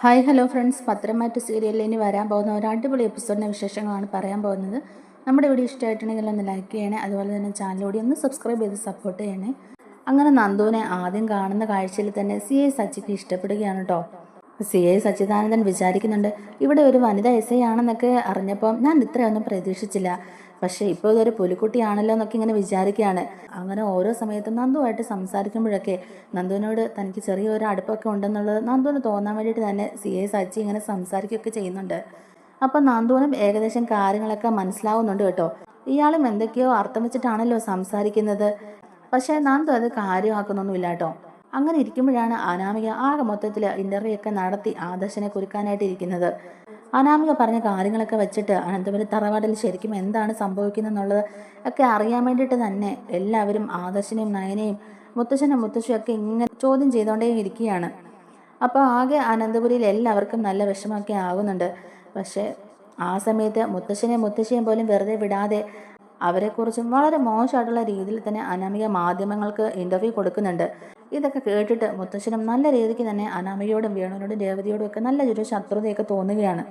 Hi hello friends. പത്രമാറ്റ് സീരിയലിൽ ഇനി വരാൻ പോകുന്ന ഒരു അടിപൊളി എപ്പിസോഡിന്റെ വിശേഷങ്ങളാണ് പറയാൻ പോകുന്നത്. നമ്മുടെ വീഡിയോ ഇഷ്ടമായിട്ടുണ്ടെങ്കിൽ ഒന്ന് ലൈക്ക് ചെയ്യണേ അതുപോലെ തന്നെ ചാനലോടി ഒന്ന് സബ്സ്ക്രൈബ് ചെയ്ത് സപ്പോർട്ട് ചെയ്യണേ. അങ്ങനെ നന്ദുവിനെ ആദ്യം കാണുന്ന കാഴ്ചയിൽ തന്നെ സി ഐ സച്ചിക്ക് ഇഷ്ടപ്പെടുകയാണ് കേട്ടോ സി ഐ സച്ചിദാനന്ദൻ വിചാരിക്കുന്നുണ്ട് ഇവിടെ ഒരു വനിത എസ് ഐ ആണെന്നൊക്കെ അറിഞ്ഞപ്പോൾ ഞാൻ ഇത്രയൊന്നും പ്രതീക്ഷിച്ചില്ല. പക്ഷേ ഇപ്പോൾ ഇതൊരു പുലിക്കുട്ടിയാണല്ലോ എന്നൊക്കെ ഇങ്ങനെ വിചാരിക്കുകയാണ്. അങ്ങനെ ഓരോ സമയത്തും നന്ദുവായിട്ട് സംസാരിക്കുമ്പോഴൊക്കെ നന്ദുവിനോട് തനിക്ക് ചെറിയൊരു അടുപ്പൊക്കെ ഉണ്ടെന്നുള്ളത് നന്ദുവിന് തോന്നാൻ വേണ്ടിയിട്ട് തന്നെ സി എ സച്ചി ഇങ്ങനെ സംസാരിക്കുകയൊക്കെ ചെയ്യുന്നുണ്ട്. അപ്പം നന്ദുവിനും ഏകദേശം കാര്യങ്ങളൊക്കെ മനസ്സിലാവുന്നുണ്ട് കേട്ടോ. ഇയാളും എന്തൊക്കെയോ അർത്ഥം വെച്ചിട്ടാണല്ലോ സംസാരിക്കുന്നത്. പക്ഷേ നന്ദു അത് കാര്യമാക്കുന്നൊന്നുമില്ല കേട്ടോ. അങ്ങനെ ഇരിക്കുമ്പോഴാണ് അനാമിക ആകെ മൊത്തത്തിൽ ഇന്റർവ്യൂ ഒക്കെ നടത്തി ആദർശനെ കുരുക്കാനായിട്ട് ഇരിക്കുന്നത്. അനാമിക പറഞ്ഞ കാര്യങ്ങളൊക്കെ വെച്ചിട്ട് അനന്തപുരം തറവാടിൽ ശരിക്കും എന്താണ് സംഭവിക്കുന്നത് എന്നുള്ളത് ഒക്കെ അറിയാൻ വേണ്ടിയിട്ട് തന്നെ എല്ലാവരും ആദർശനെയും നയനെയും മുത്തശ്ശനും മുത്തശ്ശിയും ഒക്കെ ഇങ്ങനെ ചോദ്യം ചെയ്തുകൊണ്ടേ ഇരിക്കുകയാണ്. അപ്പോൾ ആകെ അനന്തപുരിയിൽ എല്ലാവർക്കും നല്ല വിഷമമൊക്കെ ആകുന്നുണ്ട്. പക്ഷേ ആ സമയത്ത് മുത്തശ്ശനെയും മുത്തശ്ശിയും പോലും വെറുതെ വിടാതെ അവരെക്കുറിച്ചും വളരെ മോശമായിട്ടുള്ള രീതിയിൽ തന്നെ അനാമിക മാധ്യമങ്ങൾക്ക് ഇന്റർവ്യൂ കൊടുക്കുന്നുണ്ട്. ഇതൊക്കെ കേട്ടിട്ട് മുത്തശ്ശനും നല്ല രീതിക്ക് തന്നെ അനാമികയോടും വേണുവിനോടും രേവതിയോടും ഒക്കെ നല്ല നല്ലൊരു ശത്രുതയൊക്കെ തോന്നുകയാണ്.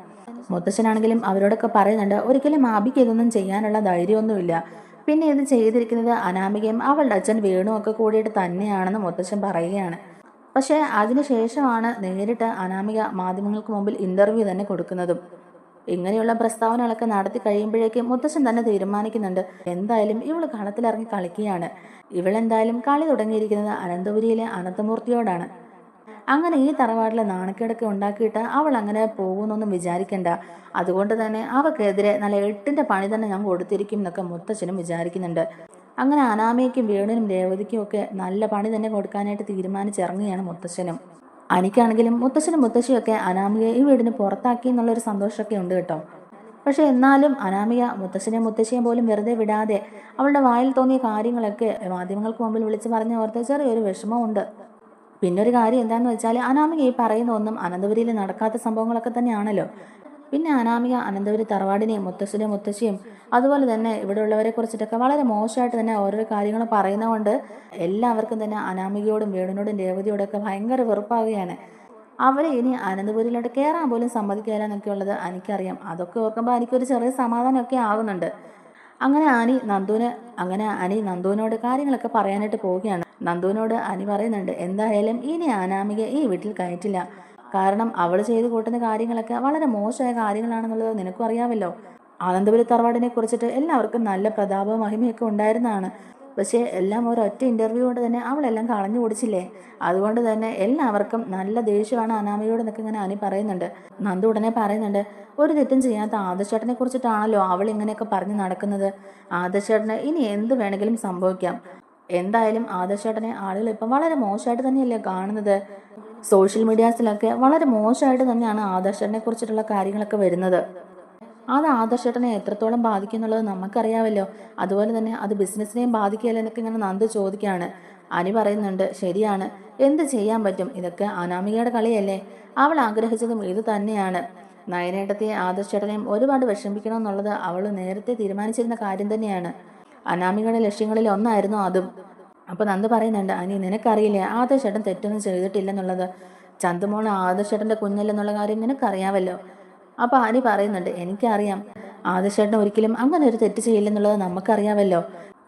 മുത്തശ്ശനാണെങ്കിലും അവരോടൊക്കെ പറയുന്നുണ്ട് ഒരിക്കലും ആബിക്ക് ഇതൊന്നും ചെയ്യാനുള്ള ധൈര്യമൊന്നുമില്ല. പിന്നെ ഇത് ചെയ്തിരിക്കുന്നത് അനാമികയും അവളുടെ അച്ഛൻ വേണുവും ഒക്കെ കൂടിയിട്ട് തന്നെയാണെന്ന് മുത്തശ്ശൻ പറയുകയാണ്. പക്ഷേ അതിനുശേഷമാണ് നേരിട്ട് അനാമിക മാധ്യമങ്ങൾക്ക് മുമ്പിൽ ഇന്റർവ്യൂ തന്നെ കൊടുക്കുന്നതും. ഇങ്ങനെയുള്ള പ്രസ്താവനകളൊക്കെ നടത്തി കഴിയുമ്പോഴേക്കും മുത്തശ്ശൻ തന്നെ തീരുമാനിക്കുന്നുണ്ട്. എന്തായാലും ഇവൾ കളത്തിലിറങ്ങി കളിക്കുകയാണ്. ഇവളെന്തായാലും കളി തുടങ്ങിയിരിക്കുന്നത് അനന്തപുരിയിലെ അനന്തമൂർത്തിയോടാണ്. അങ്ങനെ ഈ തറവാട്ടിലെ നാണക്കേടൊക്കെ ഉണ്ടാക്കിയിട്ട് അവൾ അങ്ങനെ പോകുന്നൊന്നും വിചാരിക്കണ്ട. അതുകൊണ്ട് തന്നെ അവക്കെതിരെ നല്ല എട്ടിന്റെ പണി തന്നെ ഞാൻ കൊടുത്തിരിക്കും എന്നൊക്കെ മുത്തച്ഛനും വിചാരിക്കുന്നുണ്ട്. അങ്ങനെ അനാമയ്ക്കും വേണുനും രേവതിക്കും ഒക്കെ നല്ല പണി തന്നെ കൊടുക്കാനായിട്ട് തീരുമാനിച്ചിറങ്ങുകയാണ് മുത്തശ്ശനും അനിക്കാണെങ്കിലും മുത്തശ്ശനും മുത്തശ്ശിയൊക്കെ അനാമികയെ ഈ വീടിന് പുറത്താക്കി എന്നുള്ളൊരു സന്തോഷമൊക്കെ ഉണ്ട് കേട്ടോ. പക്ഷെ എന്നാലും അനാമിക മുത്തശ്ശനെ മുത്തശ്ശിയെ പോലും വെറുതെ വിടാതെ അവളുടെ വായിൽ തോന്നിയ കാര്യങ്ങളൊക്കെ മാധ്യമങ്ങൾക്ക് മുമ്പിൽ വിളിച്ചു പറഞ്ഞ ഓർത്ത് ചെറിയൊരു വിഷമമുണ്ട്. പിന്നൊരു കാര്യം എന്താണെന്ന് വെച്ചാൽ അനാമിക ഈ പറയുന്ന ഒന്നും അനന്തപുരിയിൽ നടക്കാത്ത സംഭവങ്ങളൊക്കെ തന്നെയാണല്ലോ. പിന്നെ അനാമിക അനന്തപുരി തറവാടിനെയും മുത്തശ്ശിയുടെ മുത്തശ്ശിയും അതുപോലെ തന്നെ ഇവിടെ ഉള്ളവരെ കുറിച്ചിട്ടൊക്കെ വളരെ മോശമായിട്ട് തന്നെ ഓരോ കാര്യങ്ങൾ പറയുന്നതുകൊണ്ട് എല്ലാവർക്കും തന്നെ അനാമികയോടും വേണുനോടും രേവതിയോടൊക്കെ ഭയങ്കര വെറുപ്പാവുകയാണ്. അവരെ ഇനി അനന്തപുരിയിലോട്ട് കയറാൻ പോലും സമ്മതിക്കില്ല എന്നൊക്കെ ഉള്ളത് എനിക്കറിയാം. അതൊക്കെ ഓർക്കുമ്പോൾ എനിക്കൊരു ചെറിയ സമാധാനമൊക്കെ ആവുന്നുണ്ട്. അങ്ങനെ അനി നന്ദുവിന് അങ്ങനെ അനി നന്ദുവിനോട് കാര്യങ്ങളൊക്കെ പറയാനായിട്ട് പോവുകയാണ്. നന്ദുവിനോട് അനി പറയുന്നുണ്ട് എന്തായാലും ഇനി അനാമിക ഈ വീട്ടിൽ കയറ്റില്ല. കാരണം അവൾ ചെയ്തു കൂട്ടുന്ന കാര്യങ്ങളൊക്കെ വളരെ മോശമായ കാര്യങ്ങളാണെന്നുള്ളത് നിനക്കും അറിയാമല്ലോ. ആനന്ദപുരി തറവാടിനെ കുറിച്ചിട്ട് എല്ലാവർക്കും നല്ല പ്രതാപവും മഹിമയൊക്കെ ഉണ്ടായിരുന്നതാണ്. പക്ഷേ എല്ലാം ഒരൊറ്റ ഇന്റർവ്യൂ കൊണ്ട് തന്നെ അവളെല്ലാം കളഞ്ഞു കുടിച്ചില്ലേ? അതുകൊണ്ട് തന്നെ എല്ലാവർക്കും നല്ല ദേഷ്യമാണ് അനാമയോട് എന്നൊക്കെ ഇങ്ങനെ അനി പറയുന്നുണ്ട്. നന്ദു ഉടനെ പറയുന്നുണ്ട് ഒരു തെറ്റും ചെയ്യാത്ത ആദർശേട്ടനെ കുറിച്ചിട്ടാണല്ലോ അവൾ ഇങ്ങനെയൊക്കെ പറഞ്ഞു നടക്കുന്നത്. ആദർശേട്ടന് ഇനി എന്ത് വേണമെങ്കിലും സംഭവിക്കാം. എന്തായാലും ആദർശേട്ടനെ ആളുകൾ ഇപ്പം വളരെ മോശമായിട്ട് തന്നെയല്ലേ കാണുന്നത്. സോഷ്യൽ മീഡിയാസിലൊക്കെ വളരെ മോശമായിട്ട് തന്നെയാണ് ആദർശനെ കുറിച്ചിട്ടുള്ള കാര്യങ്ങളൊക്കെ വരുന്നത്. അത് ആദർശേട്ടനെ എത്രത്തോളം ബാധിക്കും എന്നുള്ളത് നമുക്കറിയാമല്ലോ. അതുപോലെ തന്നെ അത് ബിസിനസ്സിനെയും ബാധിക്കുകയല്ല എന്നൊക്കെ ഇങ്ങനെ നന്ദ് ചോദിക്കുകയാണ്. അനി പറയുന്നുണ്ട് ശരിയാണ്. എന്ത് ചെയ്യാൻ പറ്റും? ഇതൊക്കെ അനാമികയുടെ കളിയല്ലേ. അവൾ ആഗ്രഹിച്ചതും ഇത് തന്നെയാണ്. നയനേട്ടത്തെ ആദർശേട്ടനെയും ഒരുപാട് വിഷമിക്കണം എന്നുള്ളത് അവൾ നേരത്തെ തീരുമാനിച്ചിരുന്ന കാര്യം തന്നെയാണ്. അനാമികയുടെ ലക്ഷ്യങ്ങളിൽ ഒന്നായിരുന്നു അതും. അപ്പൊ നന്ദ് പറയുന്നുണ്ട് അനി നിനക്കറിയില്ലേ? ആദർശേട്ടൻ തെറ്റൊന്നും ചെയ്തിട്ടില്ലെന്നുള്ളത്. ചന്തുമോൾ ആദർശേട്ടന്റെ കുഞ്ഞല്ലെന്നുള്ള കാര്യം നിനക്കറിയാമല്ലോ. അപ്പോൾ അനി പറയുന്നുണ്ട് എനിക്കറിയാം. ആദർശേട്ടൻ ഒരിക്കലും അങ്ങനെ ഒരു തെറ്റ് ചെയ്യില്ലെന്നുള്ളത് നമുക്കറിയാമല്ലോ.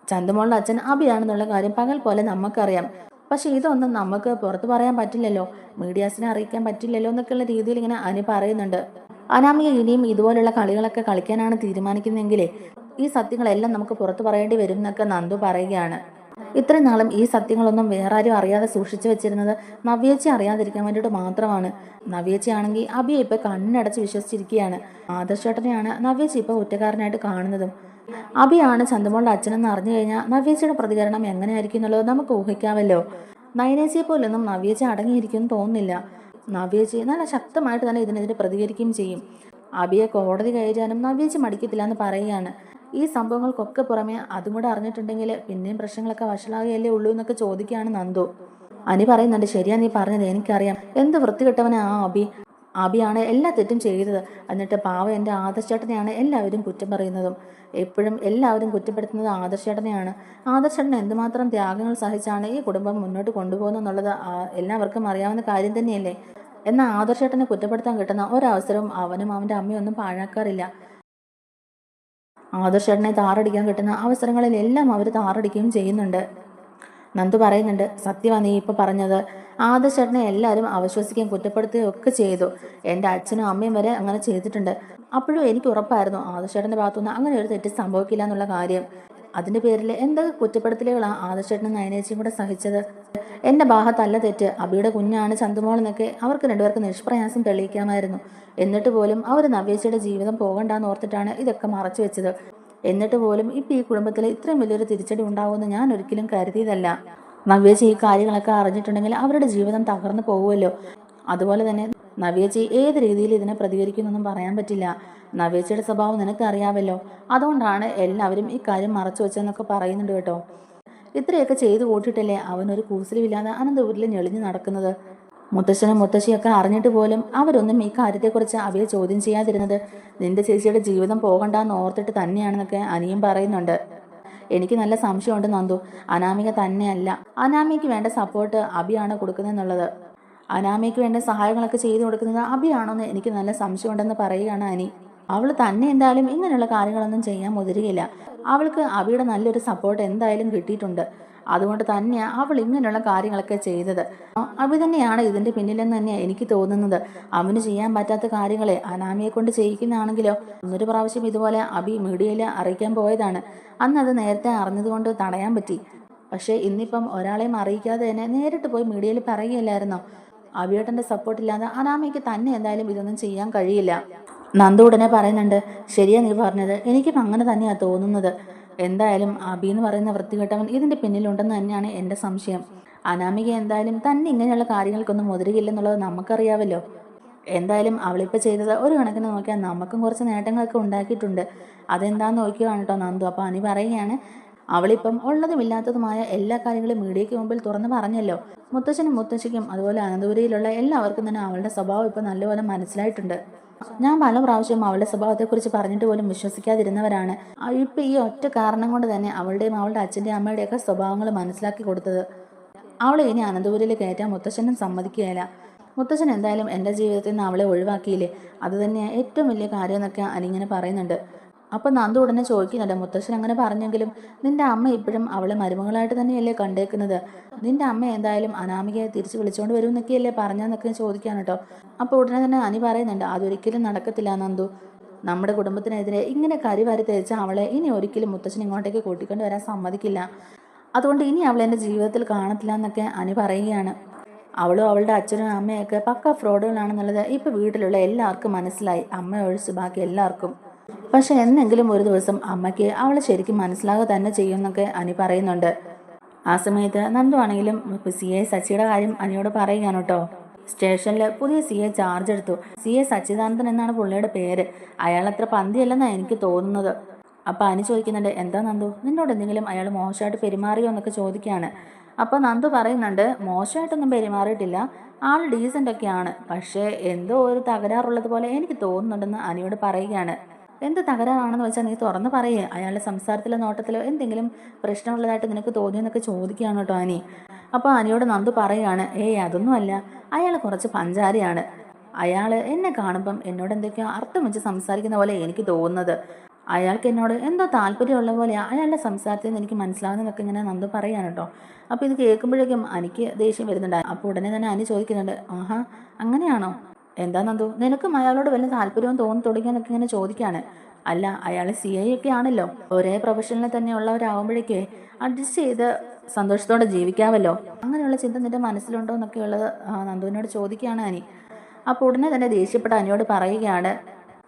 ചന്തുമോളുടെ അച്ഛൻ അഭിയാണെന്നുള്ള കാര്യം പകൽ പോലെ നമുക്കറിയാം. പക്ഷേ ഇതൊന്നും നമുക്ക് പുറത്ത് പറയാൻ പറ്റില്ലല്ലോ. മീഡിയാസിനെ അറിയിക്കാൻ പറ്റില്ലല്ലോ എന്നൊക്കെയുള്ള രീതിയിൽ ഇങ്ങനെ അനി പറയുന്നുണ്ട്. അനാമിക ഇനിയും ഇതുപോലുള്ള കളികളൊക്കെ കളിക്കാനാണ് തീരുമാനിക്കുന്നതെങ്കിലേ ഈ സത്യങ്ങളെല്ലാം നമുക്ക് പുറത്ത് പറയേണ്ടി വരും എന്നൊക്കെ നന്ദു പറയുകയാണ്. ഇത്രയും നാളും ഈ സത്യങ്ങളൊന്നും വേറെ ആരും അറിയാതെ സൂക്ഷിച്ചു വെച്ചിരുന്നത് നവ്യേച്ചി അറിയാതിരിക്കാൻ വേണ്ടിയിട്ട് മാത്രമാണ്. നവ്യേച്ചി ആണെങ്കിൽ അബിയെ ഇപ്പൊ കണ്ണടച്ച് വിശ്വസിച്ചിരിക്കുകയാണ്. ആദർശേട്ടനെയാണ് നവ്യേച്ചി ഇപ്പൊ കുറ്റക്കാരനായിട്ട് കാണുന്നതും. അബിയാണ് ചന്തമോളുടെ അച്ഛനെന്ന് അറിഞ്ഞു കഴിഞ്ഞാൽ നവ്യേച്ചിയുടെ പ്രതികരണം എങ്ങനെയായിരിക്കും എന്നുള്ളത് നമുക്ക് ഊഹിക്കാമല്ലോ. നയനേച്ചിയെ പോലൊന്നും നവ്യേച്ചി അടങ്ങിയിരിക്കും തോന്നുന്നില്ല. നവ്യേച്ചി നല്ല ശക്തമായിട്ട് തന്നെ ഇതിനെതിരെ പ്രതികരിക്കുകയും ചെയ്യും. അബിയെ കോടതി കയറ്റാനും നവ്യേച്ചി മടിക്കത്തില്ല എന്ന് പറയുകയാണ്. ഈ സംഭവങ്ങൾക്കൊക്കെ പുറമെ അതും കൂടെ അറിഞ്ഞിട്ടുണ്ടെങ്കിൽ പിന്നെയും പ്രശ്നങ്ങളൊക്കെ വഷളാകുകയല്ലേ ഉള്ളൂ എന്നൊക്കെ ചോദിക്കുകയാണ് നന്ദു. അനി പറയുന്നുണ്ട് ശരിയാ നീ പറഞ്ഞത് എനിക്കറിയാം. എന്ത് വൃത്തികെട്ടവനാ ആ അബി? അബിയാണ് എല്ലാ തെറ്റും ചെയ്തത്. എന്നിട്ട് പാവ എന്റെ ആദർശേട്ടനെയാണ് എല്ലാവരും കുറ്റം പറയുന്നതും. എപ്പോഴും എല്ലാവരും കുറ്റപ്പെടുത്തുന്നത് ആദർശേട്ടനെയാണ്. ആദർശേട്ടൻ എന്തുമാത്രം ത്യാഗങ്ങൾ സഹിച്ചാണ് ഈ കുടുംബം മുന്നോട്ട് കൊണ്ടുപോകുന്നത് എന്നുള്ളത് എല്ലാവർക്കും അറിയാവുന്ന കാര്യം തന്നെയല്ലേ? എന്നാൽ ആദർശേട്ടനെ കുറ്റപ്പെടുത്താൻ കിട്ടുന്ന ഒരവസരവും അവനും അവന്റെ അമ്മയൊന്നും പാഴാക്കാറില്ല. ആദർശേട്ടനെ താറടിക്കാൻ കിട്ടുന്ന അവസരങ്ങളിലെല്ലാം അവർ താറടിക്കുകയും ചെയ്യുന്നുണ്ട്. നന്ദു പറയുന്നുണ്ട് സത്യമാണ് നീ ഇപ്പോൾ പറഞ്ഞത് ആദർശേട്ടനെ എല്ലാവരും അവിശ്വസിക്കുകയും കുറ്റപ്പെടുത്തുകയും ഒക്കെ ചെയ്തു. എന്റെ അച്ഛനും അമ്മയും വരെ അങ്ങനെ ചെയ്തിട്ടുണ്ട്. അപ്പോഴും എനിക്ക് ഉറപ്പായിരുന്നു ആദർശേട്ടന്റെ ഭാഗത്തുനിന്ന് അങ്ങനെ ഒരു തെറ്റ് സംഭവിക്കില്ല എന്നുള്ള കാര്യം. അതിന്റെ പേരിൽ എന്തൊക്കെ കുറ്റപ്പെടുത്തലുകളാണ് ആദർശേട്ടനും നയനേച്ചിയും കൂടെ സഹിച്ചത്? എന്റെ ഭാഗത്തല്ല തെറ്റ്. അബിയുടെ കുഞ്ഞാണ് ചന്തുമോൾ എന്നൊക്കെ അവർക്ക് രണ്ടുപേർക്ക് നിഷ്പ്രയാസം തെളിയിക്കാമായിരുന്നു. എന്നിട്ട് പോലും അവർ നവ്യേച്ചിയുടെ ജീവിതം പോകണ്ടെന്ന് ഓർത്തിട്ടാണ് ഇതൊക്കെ മറച്ചു വെച്ചത്. എന്നിട്ട് പോലും ഇപ്പം ഈ കുടുംബത്തിൽ ഇത്രയും വലിയൊരു തിരിച്ചടി ഉണ്ടാവുമെന്ന് ഞാൻ ഒരിക്കലും കരുതിയതല്ല. നവ്യേച്ചി ഈ കാര്യങ്ങളൊക്കെ അറിഞ്ഞിട്ടുണ്ടെങ്കിൽ അവരുടെ ജീവിതം തകർന്നു പോകുമല്ലോ അതുപോലെ തന്നെ നവ്യച്ചി ഏത് രീതിയിൽ ഇതിനെ പ്രതികരിക്കുന്നൊന്നും പറയാൻ പറ്റില്ല. നവ്യച്ചിയുടെ സ്വഭാവം നിനക്കറിയാമല്ലോ അതുകൊണ്ടാണ് എല്ലാവരും ഈ കാര്യം മറച്ചു വെച്ചതെന്നൊക്കെ പറയുന്നുണ്ട് കേട്ടോ. ഇത്രയൊക്കെ ചെയ്തു കൂട്ടിയിട്ടല്ലേ അവനൊരു കൂസലുമില്ലാതെ അനന്തപുരിൽ ഞെളിഞ്ഞു നടക്കുന്നത്? മുത്തശ്ശനും മുത്തശ്ശിയൊക്കെ അറിഞ്ഞിട്ട് പോലും അവരൊന്നും ഈ കാര്യത്തെക്കുറിച്ച് അവയെ ചോദ്യം ചെയ്യാതിരുന്നത് നിന്റെ ചേച്ചിയുടെ ജീവിതം പോകണ്ടെന്ന് ഓർത്തിട്ട് തന്നെയാണെന്നൊക്കെ അനിയും പറയുന്നുണ്ട്. എനിക്ക് നല്ല സംശയമുണ്ട് നന്ദു. അനാമിക തന്നെയല്ല. അനാമിക്ക് വേണ്ട സപ്പോർട്ട് അബിയാണ് കൊടുക്കുന്നതെന്നുള്ളത്. അനാമിക്ക് വേണ്ട സഹായങ്ങളൊക്കെ ചെയ്തു കൊടുക്കുന്നത് അബിയാണോന്ന് എനിക്ക് നല്ല സംശയമുണ്ടെന്ന് പറയുകയാണ് അനി. അവൾ തന്നെ എന്തായാലും ഇങ്ങനെയുള്ള കാര്യങ്ങളൊന്നും ചെയ്യാൻ മുതിരുകയില്ല. അവൾക്ക് അബിയുടെ നല്ലൊരു സപ്പോർട്ട് എന്തായാലും കിട്ടിയിട്ടുണ്ട്. അതുകൊണ്ട് തന്നെയാണ് അവൾ ഇങ്ങനെയുള്ള കാര്യങ്ങളൊക്കെ ചെയ്തത്. അബി തന്നെയാണ് ഇതിന്റെ പിന്നിലെന്ന് തന്നെയാണ് എനിക്ക് തോന്നുന്നത്. അവന് ചെയ്യാൻ പറ്റാത്ത കാര്യങ്ങളെ അനാമിയെ കൊണ്ട് ചെയ്യിക്കുന്നതാണെങ്കിലോ? ഒന്നൊരു പ്രാവശ്യം ഇതുപോലെ അബി മീഡിയയിൽ അറിയിക്കാൻ പോയതാണ്. അന്ന് അത് നേരത്തെ അറിഞ്ഞതുകൊണ്ട് തടയാൻ പറ്റി. പക്ഷേ ഇന്നിപ്പം ഒരാളെയും അറിയിക്കാതെ തന്നെ നേരിട്ട് പോയി മീഡിയയിൽ പറയുകയില്ലായിരുന്നോ? അബിയേട്ടന്റെ സപ്പോർട്ടില്ലാതെ അനാമയ്ക്ക് തന്നെ എന്തായാലും ഇതൊന്നും ചെയ്യാൻ കഴിയില്ല. നന്ദു ഉടനെ പറയുന്നുണ്ട് ശരിയാ നീ പറഞ്ഞത്. എനിക്കും അങ്ങനെ തന്നെയാണ് തോന്നുന്നത്. എന്തായാലും അബി എന്ന് പറയുന്ന വൃത്തികെട്ടവൻ ഇതിന്റെ പിന്നിലുണ്ടെന്ന് തന്നെയാണ് എന്റെ സംശയം. അനാമിക എന്തായാലും തന്നെ ഇങ്ങനെയുള്ള കാര്യങ്ങൾക്കൊന്നും മുതിരുകയില്ലെന്നുള്ളത് നമുക്കറിയാവല്ലോ. എന്തായാലും അവളിപ്പോൾ ചെയ്തത് ഒരു കണക്കിന് നോക്കിയാൽ നമുക്കും കുറച്ച് നേട്ടങ്ങളൊക്കെ ഉണ്ടാക്കിയിട്ടുണ്ട്. അതെന്താന്ന് നോക്കിയാണ് കേട്ടോ നന്ദു. അപ്പോൾ അനി പറയുകയാണ് അവളിപ്പം ഉള്ളതും ഇല്ലാത്തതുമായ എല്ലാ കാര്യങ്ങളും മീഡിയയ്ക്ക് മുമ്പിൽ തുറന്നു പറഞ്ഞല്ലോ. മുത്തച്ഛനും മുത്തശ്ശിക്കും അതുപോലെ അനന്തപുരിയിലുള്ള എല്ലാവർക്കും തന്നെ അവളുടെ സ്വഭാവം ഇപ്പം നല്ലപോലെ മനസ്സിലായിട്ടുണ്ട്. ഞാൻ പല പ്രാവശ്യം അവളുടെ സ്വഭാവത്തെക്കുറിച്ച് പറഞ്ഞിട്ട് പോലും വിശ്വസിക്കാതിരുന്നവരാണ്. ഇപ്പം ഈ ഒറ്റ കാരണം കൊണ്ട് തന്നെ അവളുടെയും അവളുടെ അച്ഛന്റെയും അമ്മയുടെയൊക്കെ സ്വഭാവങ്ങൾ മനസ്സിലാക്കി കൊടുത്തത്. അവളെ ഇനി അനന്തപുരിയിൽ കയറ്റാൻ മുത്തശ്ശനും സമ്മതിക്കുകയില്ല. മുത്തശ്ശൻ എന്തായാലും എന്റെ ജീവിതത്തിൽ നിന്ന് അവളെ ഒഴിവാക്കിയില്ലേ? അത് തന്നെയാണ് ഏറ്റവും വലിയ കാര്യം എന്നൊക്കെ അനിങ്ങനെ പറയുന്നുണ്ട്. അപ്പം നന്ദു ഉടനെ ചോദിക്കുന്നുണ്ട് മുത്തശ്ശൻ അങ്ങനെ പറഞ്ഞെങ്കിലും നിന്റെ അമ്മ ഇപ്പോഴും അവളെ മരുമകളായിട്ട് തന്നെയല്ലേ കണ്ടേക്കുന്നത്? നിന്റെ അമ്മ എന്തായാലും അനാമികയെ തിരിച്ച് വിളിച്ചുകൊണ്ട് വരും എന്നൊക്കെയല്ലേ പറഞ്ഞെന്നൊക്കെ ചോദിക്കാൻ കേട്ടോ അപ്പോൾ ഉടനെ തന്നെ അനി പറയുന്നുണ്ട് അതൊരിക്കലും നടക്കത്തില്ല നന്ദു. നമ്മുടെ കുടുംബത്തിനെതിരെ ഇങ്ങനെ കരിവാരി തേച്ച അവളെ ഇനി ഒരിക്കലും മുത്തശ്ശൻ ഇങ്ങോട്ടേക്ക് കൂട്ടിക്കൊണ്ട് വരാൻ സമ്മതിക്കില്ല. അതുകൊണ്ട് ഇനി അവൾ എന്റെ ജീവിതത്തിൽ കാണത്തില്ല എന്നൊക്കെ അനി പറയുകയാണ്. അവളും അവളുടെ അച്ഛനും അമ്മയൊക്കെ പക്ക ഫ്രോഡുകളാണെന്നുള്ളത് ഇപ്പോൾ വീട്ടിലുള്ള എല്ലാവർക്കും മനസ്സിലായി. അമ്മ ഒഴിച്ച് ബാക്കി എല്ലാവർക്കും. പക്ഷെ എന്നെങ്കിലും ഒരു ദിവസം അമ്മയ്ക്ക് അവളെ ശരിക്കും മനസ്സിലാകുക തന്നെ ചെയ്യുമെന്നൊക്കെ അനി പറയുന്നുണ്ട്. ആ സമയത്ത് നന്ദു ആണെങ്കിലും സി എ സച്ചിയുടെ കാര്യം അനിയോട് പറയുകയാണ് കേട്ടോ. സ്റ്റേഷനിൽ പുതിയ സി എ ചാർജ് എടുത്തു. സി എ സച്ചിദാനന്ദൻ എന്നാണ് പുള്ളിയുടെ പേര്. അയാൾ അത്ര പന്തിയല്ലെന്നാണ് എനിക്ക് തോന്നുന്നത്. അപ്പോൾ അനി ചോദിക്കുന്നുണ്ട് എന്താ നന്ദു? നിന്നോട് എന്തെങ്കിലും അയാൾ മോശമായിട്ട് പെരുമാറിയോ എന്നൊക്കെ ചോദിക്കുകയാണ്. അപ്പോൾ നന്ദു പറയുന്നുണ്ട് മോശമായിട്ടൊന്നും പെരുമാറിയിട്ടില്ല. ആൾ ഡീസന്റ് ഒക്കെയാണ്. പക്ഷേ എന്തോ ഒരു തകരാറുള്ളത് പോലെ എനിക്ക് തോന്നുന്നുണ്ടെന്ന് അനിയോട് പറയുകയാണ്. എന്ത് തകരാറാണെന്ന് വെച്ചാൽ നീ തുറന്ന് പറയേ. അയാളുടെ സംസാരത്തിലോ നോട്ടത്തിലോ എന്തെങ്കിലും പ്രശ്നമുള്ളതായിട്ട് നിനക്ക് തോന്നിയെന്നൊക്കെ ചോദിക്കുകയാണ് കേട്ടോ ആനി അപ്പോൾ ആനിയോട് നന്ദു പറയുകയാണ് ഏയ് അതൊന്നുമല്ല. അയാൾ കുറച്ച് പഞ്ചാരിയാണ്. അയാൾ എന്നെ കാണുമ്പം എന്നോട് എന്തൊക്കെയോ അർത്ഥം വെച്ച് സംസാരിക്കുന്ന പോലെ എനിക്ക് തോന്നുന്നത്. അയാൾക്ക് എന്നോട് എന്തോ താല്പര്യമുള്ള പോലെയാണ് അയാളുടെ സംസാരത്തിൽ നിന്ന് എനിക്ക് മനസ്സിലാവുന്നതൊക്കെ ഇങ്ങനെ നന്ദു പറയാണ് കേട്ടോ. അപ്പോൾ ഇത് കേൾക്കുമ്പോഴേക്കും എനിക്ക് ദേഷ്യം വരുന്നുണ്ട് അപ്പോൾ ഉടനെ തന്നെ അനി ചോദിക്കുന്നുണ്ട് ആഹാ അങ്ങനെയാണോ? എന്താ നന്ദു? നിനക്കും അയാളോട് വല്ല താല്പര്യവും തോന്നി തുടങ്ങിയെന്നൊക്കെ ഇങ്ങനെ ചോദിക്കാണ്. അല്ല അയാൾ സി ഐ ഒക്കെ ആണല്ലോ. ഒരേ പ്രൊഫഷനിൽ തന്നെ ഉള്ളവരാകുമ്പോഴേക്കേ അഡ്ജസ്റ്റ് ചെയ്ത് സന്തോഷത്തോടെ ജീവിക്കാമല്ലോ അങ്ങനെയുള്ള ചിന്ത നിന്റെ മനസ്സിലുണ്ടോ എന്നൊക്കെ ഉള്ളത് നന്ദുവിനോട് ചോദിക്കുകയാണ് അനി. അപ്പോൾ ഉടനെ തന്നെ ദേഷ്യപ്പെട്ട അനിയോട് പറയുകയാണ്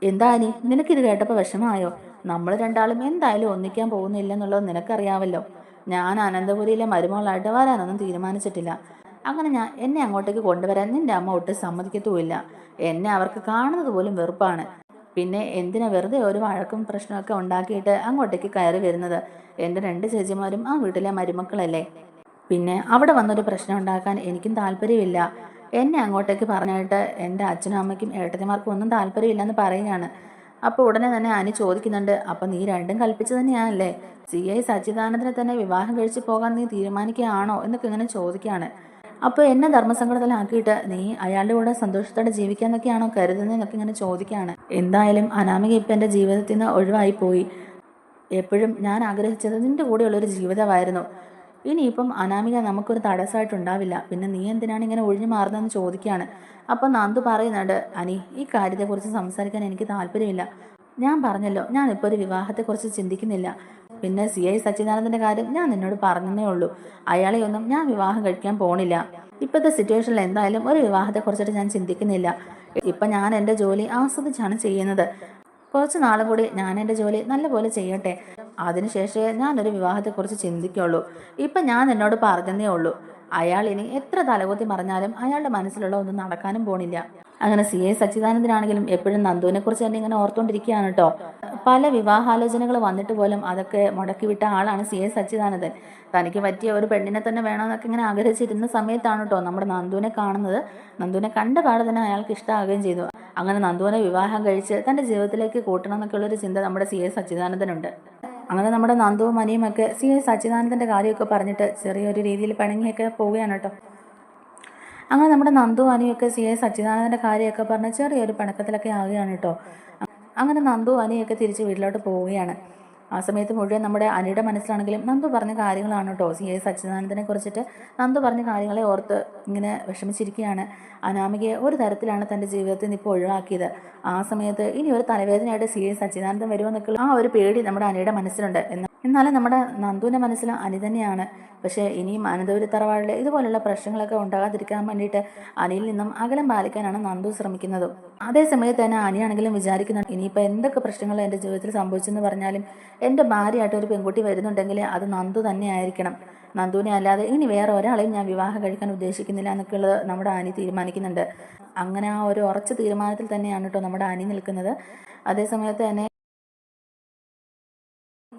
എന്താ അനി നിനക്കിത് കേട്ടപ്പോൾ വിഷമമായോ? നമ്മൾ രണ്ടാളും എന്തായാലും ഒന്നിക്കാൻ പോകുന്നില്ല എന്നുള്ളത് നിനക്കറിയാമല്ലോ ഞാൻ അനന്തപുരിയിലെ മരുമകളായിട്ട് വരാനൊന്നും തീരുമാനിച്ചിട്ടില്ല. അങ്ങനെ ഞാൻ എന്നെ അങ്ങോട്ടേക്ക് കൊണ്ടുവരാൻ നിന്റെ അമ്മ ഒട്ടും സമ്മതിക്കത്തുമില്ല. എന്നെ അവർക്ക് കാണുന്നത് പോലും വെറുപ്പാണ്. പിന്നെ എന്തിനാ വെറുതെ ഒരു വഴക്കും പ്രശ്നമൊക്കെ ഉണ്ടാക്കിയിട്ട് അങ്ങോട്ടേക്ക് കയറി വരുന്നത്? എന്റെ രണ്ട് ചേച്ചിമാരും ആ വീട്ടിലെ മരുമക്കളല്ലേ? പിന്നെ അവിടെ വന്നൊരു പ്രശ്നം ഉണ്ടാക്കാൻ എനിക്കും താല്പര്യമില്ല. എന്നെ അങ്ങോട്ടേക്ക് പറഞ്ഞിട്ട് എന്റെ അച്ഛനും അമ്മയ്ക്കും ഏട്ടത്തിമാർക്കും ഒന്നും താല്പര്യമില്ലെന്ന് പറയുകയാണ്. അപ്പോൾ ഉടനെ തന്നെ അനു ചോദിക്കുന്നുണ്ട് അപ്പം നീ രണ്ടും കൽപ്പിച്ചു തന്നെയാണല്ലേ? സി ഐ സച്ചിദാനന്ദനെ തന്നെ വിവാഹം കഴിച്ചു പോകാൻ നീ തീരുമാനിക്കുകയാണോ? എന്നൊക്കെ ഇങ്ങനെ ചോദിക്കുകയാണ്. അപ്പോൾ എന്നെ ധർമ്മസങ്കടത്തിലാക്കിയിട്ട് നീ അയാളുടെ കൂടെ സന്തോഷത്തോടെ ജീവിക്കാന്നൊക്കെയാണോ കരുതുന്നതെന്നൊക്കെ ഇങ്ങനെ ചോദിക്കുകയാണ് എന്തായാലും അനാമിക ഇപ്പം എന്റെ ജീവിതത്തിൽ നിന്ന് ഒഴിവായി പോയി. എപ്പോഴും ഞാൻ ആഗ്രഹിച്ചത് നിന്റെ കൂടെയുള്ളൊരു ജീവിതമായിരുന്നു. ഇനിയിപ്പം അനാമിക നമുക്കൊരു തടസ്സമായിട്ടുണ്ടാവില്ല പിന്നെ നീ എന്തിനാണ് ഇങ്ങനെ ഒഴിഞ്ഞു മാറുന്നതെന്ന് ചോദിക്കുകയാണ് അപ്പം നന്ദു പറയുന്നുണ്ട് അനി ഈ കാര്യത്തെക്കുറിച്ച് സംസാരിക്കാൻ എനിക്ക് താല്പര്യമില്ല. ഞാൻ പറഞ്ഞല്ലോ ഞാനിപ്പോൾ ഒരു വിവാഹത്തെക്കുറിച്ച് ചിന്തിക്കുന്നില്ല. പിന്നെ സി ഐ സച്ചിദാനന്ദന്റെ കാര്യം ഞാൻ നിന്നോട് പറഞ്ഞതേ ഉള്ളൂ. അയാളെ ഒന്നും ഞാൻ വിവാഹം കഴിക്കാൻ പോണില്ല. ഇപ്പോഴത്തെ സിറ്റുവേഷനിൽ എന്തായാലും ഒരു വിവാഹത്തെക്കുറിച്ചിട്ട് ഞാൻ ചിന്തിക്കുന്നില്ല. ഇപ്പം ഞാൻ എന്റെ ജോലി ആസ്വദിച്ചാണ് ചെയ്യുന്നത്. കുറച്ച് നാളും കൂടി ഞാൻ എന്റെ ജോലി നല്ലപോലെ ചെയ്യട്ടെ. അതിനുശേഷമേ ഞാനൊരു വിവാഹത്തെക്കുറിച്ച് ചിന്തിക്കുള്ളൂ. ഇപ്പം ഞാൻ എന്നോട് പറഞ്ഞതേ ഉള്ളൂ. അയാൾ ഇനി എത്ര തലകുത്തി മറിഞ്ഞാലും അയാളുടെ മനസ്സിലുള്ള ഒന്നും നടക്കാനും പോണില്ല. അങ്ങനെ സി എ സച്ചിദാനന്ദനാണെങ്കിലും എപ്പോഴും നന്ദുവിനെ കുറിച്ച് തന്നെ ഇങ്ങനെ ഓർത്തുകൊണ്ടിരിക്കുകയാണ് കേട്ടോ പല വിവാഹാലോചനകൾ വന്നിട്ട് പോലും അതൊക്കെ മുടക്കി വിട്ട ആളാണ് സി എ സച്ചിദാനന്ദൻ. തനിക്ക് പറ്റിയ ഒരു പെണ്ണിനെ തന്നെ വേണമെന്നൊക്കെ ഇങ്ങനെ ആഗ്രഹിച്ചിരുന്ന സമയത്താണ് കേട്ടോ നമ്മുടെ നന്ദുവിനെ കാണുന്നത്. നന്ദുവിനെ കണ്ട പാടെ തന്നെ അയാൾക്ക് ഇഷ്ടമാകുകയും ചെയ്തു. അങ്ങനെ നന്ദുവിനെ വിവാഹം കഴിച്ച് തന്റെ ജീവിതത്തിലേക്ക് കൂട്ടണം എന്നൊക്കെയുള്ളൊരു ചിന്ത നമ്മുടെ സി എ സച്ചിദാനന്ദനുണ്ട്. അങ്ങനെ നമ്മുടെ നന്ദുവും അനിയും ഒക്കെ സി എസ് സച്ചിദാനന്ദന്റെ കാര്യമൊക്കെ പറഞ്ഞിട്ട് ചെറിയൊരു രീതിയിൽ പിണങ്ങിയൊക്കെ പോവുകയാണ് കേട്ടോ. അങ്ങനെ നമ്മുടെ നന്ദു അനിയൊക്കെ സി എസ് സച്ചിദാനന്ദന്റെ കാര്യമൊക്കെ പറഞ്ഞ് ചെറിയൊരു പിണക്കത്തിലൊക്കെ ആവുകയാണ് കേട്ടോ. അങ്ങനെ നന്ദു അനിയൊക്കെ തിരിച്ച് വീട്ടിലോട്ട് പോവുകയാണ്. ആ സമയത്ത് മുഴുവൻ നമ്മുടെ അനിയുടെ മനസ്സിലാണെങ്കിലും നന്ദു പറഞ്ഞ കാര്യങ്ങളാണ് കേട്ടോ. സി ഐ സച്ചിദാനന്ദനെ കുറിച്ചിട്ട് നന്ദു പറഞ്ഞ കാര്യങ്ങളെ ഓർത്ത് ഇങ്ങനെ വിഷമിച്ചിരിക്കുകയാണ്. അനാമികയെ ഒരു തരത്തിലാണ് തന്റെ ജീവിതത്തിൽ നിന്ന് ഇപ്പോൾ ഒഴിവാക്കിയത്. ആ സമയത്ത് ഇനി ഒരു തലവേദനയായിട്ട് സി ഐ സച്ചിദാനന്ദൻ വരുമെന്നൊക്കെ ആ ഒരു പേടി നമ്മുടെ അനിയുടെ മനസ്സിലുണ്ട്. എന്നാൽ എന്നാലും നമ്മുടെ നന്ദുവിന്റെ മനസ്സിൽ അനി തന്നെയാണ്. പക്ഷേ ഇനിയും അനന്തപുരി തറവാടിൽ ഇതുപോലുള്ള പ്രശ്നങ്ങളൊക്കെ ഉണ്ടാകാതിരിക്കാൻ വേണ്ടിയിട്ട് അനിയിൽ നിന്നും അകലം പാലിക്കാനാണ് നന്ദു ശ്രമിക്കുന്നത്. അതേ സമയത്ത് തന്നെ അനിയാണെങ്കിലും വിചാരിക്കുന്നുണ്ട് ഇനിയിപ്പോൾ എന്തൊക്കെ പ്രശ്നങ്ങൾ എന്റെ ജീവിതത്തിൽ സംഭവിച്ചെന്ന് പറഞ്ഞാലും എന്റെ ഭാര്യയായിട്ട് ഒരു പെൺകുട്ടി വരുന്നുണ്ടെങ്കിൽ അത് നന്ദു തന്നെ ആയിരിക്കണം. നന്ദുവിനെ അല്ലാതെ ഇനി വേറെ ഒരാളെയും ഞാൻ വിവാഹം കഴിക്കാൻ ഉദ്ദേശിക്കുന്നില്ല എന്നൊക്കെയുള്ളത് നമ്മുടെ അനി തീരുമാനിക്കുന്നുണ്ട്. അങ്ങനെ ആ ഒരു ഉറച്ച തീരുമാനത്തിൽ തന്നെയാണ് കേട്ടോ നമ്മുടെ അനി നിൽക്കുന്നത്. അതേസമയത്ത് തന്നെ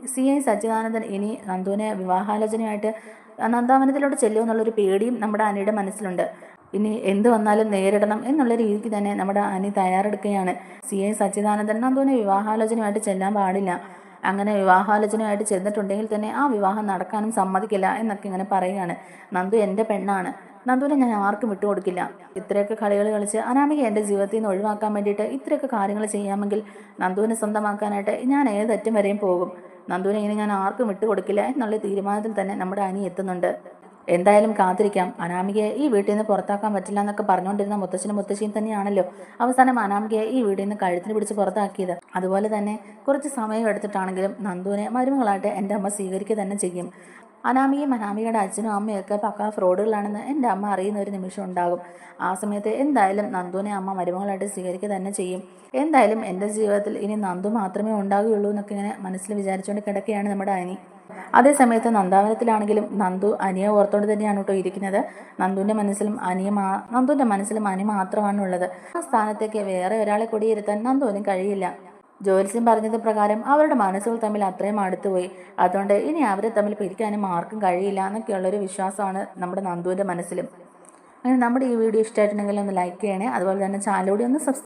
സി ഐ സച്ചിദാനന്ദൻ ഇനി നന്ദുവിനെ വിവാഹാലോചനയായിട്ട് നന്ദാവനത്തിലോട്ട് ചെല്ലുമോ എന്നുള്ളൊരു പേടിയും നമ്മുടെ അനിയുടെ മനസ്സിലുണ്ട്. ഇനി എന്ത് വന്നാലും നേരിടണം എന്നുള്ള രീതിക്ക് തന്നെ നമ്മുടെ അനി തയ്യാറെടുക്കുകയാണ്. സി ഐ സച്ചിദാനന്ദൻ നന്ദുവിനെ വിവാഹാലോചനയായിട്ട് ചെല്ലാൻ പാടില്ല. അങ്ങനെ വിവാഹാലോചനയായിട്ട് ചെന്നിട്ടുണ്ടെങ്കിൽ തന്നെ ആ വിവാഹം നടക്കാനും സമ്മതിക്കില്ല എന്നൊക്കെ ഇങ്ങനെ പറയുകയാണ്. നന്ദു എന്റെ പെണ്ണാണ്. നന്ദുവിനെ ഞാൻ ആർക്കും വിട്ടുകൊടുക്കില്ല. ഇത്രയൊക്കെ കളികൾ കളിച്ച് അനാമിക എന്റെ ജീവിതത്തിൽ നിന്ന് ഒഴിവാക്കാൻ വേണ്ടിയിട്ട് ഇത്രയൊക്കെ കാര്യങ്ങൾ ചെയ്യാമെങ്കിൽ നന്ദുവിനെ സ്വന്തമാക്കാനായിട്ട് ഞാൻ ഏതറ്റം വരെയും പോകും. നന്ദുവിനെ ഇനി ഞാൻ ആർക്കും വിട്ടു കൊടുക്കില്ല എന്നുള്ള തീരുമാനത്തിൽ തന്നെ നമ്മുടെ അനി എത്തുന്നുണ്ട്. എന്തായാലും കാത്തിരിക്കാം. അനാമികയെ ഈ വീട്ടിൽ നിന്ന് പുറത്താക്കാൻ പറ്റില്ല എന്നൊക്കെ പറഞ്ഞുകൊണ്ടിരുന്ന മുത്തച്ഛനും മുത്തശ്ശിയും തന്നെയാണല്ലോ അവസാനം അനാമികയെ ഈ വീട്ടിൽ നിന്ന് കഴുത്തിന് പിടിച്ച് പുറത്താക്കിയത്. അതുപോലെ തന്നെ കുറച്ച് സമയം എടുത്തിട്ടാണെങ്കിലും നന്ദുവിനെ മരുമകളായിട്ട് എന്റെ അമ്മ സ്വീകരിക്കുക തന്നെ ചെയ്യും. അനാമികയും അനാമികയുടെ അച്ഛനും അമ്മയൊക്കെ പക്കാ ഫ്രോഡുകളാണെന്ന് എന്റെ അമ്മ അറിയുന്ന ഒരു നിമിഷം ഉണ്ടാകും. ആ സമയത്ത് എന്തായാലും നന്ദുവിനെ അമ്മ മരുമകളായിട്ട് സ്വീകരിക്കുക തന്നെ ചെയ്യും. എന്തായാലും എന്റെ ജീവിതത്തിൽ ഇനി നന്ദു മാത്രമേ ഉണ്ടാകുകയുള്ളൂ എന്നൊക്കെ ഇങ്ങനെ മനസ്സിൽ വിചാരിച്ചുകൊണ്ട് കിടക്കുകയാണ് നമ്മുടെ അനി. അതേസമയത്ത് നന്ദാവനത്തിലാണെങ്കിലും നന്ദു അനിയെ ഓർത്തോണ്ട് തന്നെയാണ് കേട്ടോ ഇരിക്കുന്നത്. നന്ദുവിന്റെ മനസ്സിലും അനിയ നന്ദുവിന്റെ മനസ്സിലും അനി മാത്രമാണ് ഉള്ളത് ആ സ്ഥാനത്തേക്ക് വേറെ ഒരാളെ കൊടിയിരുത്താൻ നന്ദുവിനും കഴിയില്ല. ജോത്സ്യം പറഞ്ഞത് പ്രകാരം അവരുടെ മനസ്സുകൾ തമ്മിൽ അത്രയും അടുത്തുപോയി. അതുകൊണ്ട് ഇനി അവരെ തമ്മിൽ പിരിക്കാനും ആർക്കും കഴിയില്ല എന്നൊക്കെയുള്ളൊരു വിശ്വാസമാണ് നമ്മുടെ നന്ദുവിന്റെ മനസ്സിലും. അങ്ങനെ നമ്മുടെ ഈ വീഡിയോ ഇഷ്ടമായിട്ടുണ്ടെങ്കിൽ ഒന്ന് ലൈക്ക് ചെയ്യണേ. അതുപോലെ തന്നെ ചാനലോടി ഒന്ന് സബ്സ്ക്രൈബ്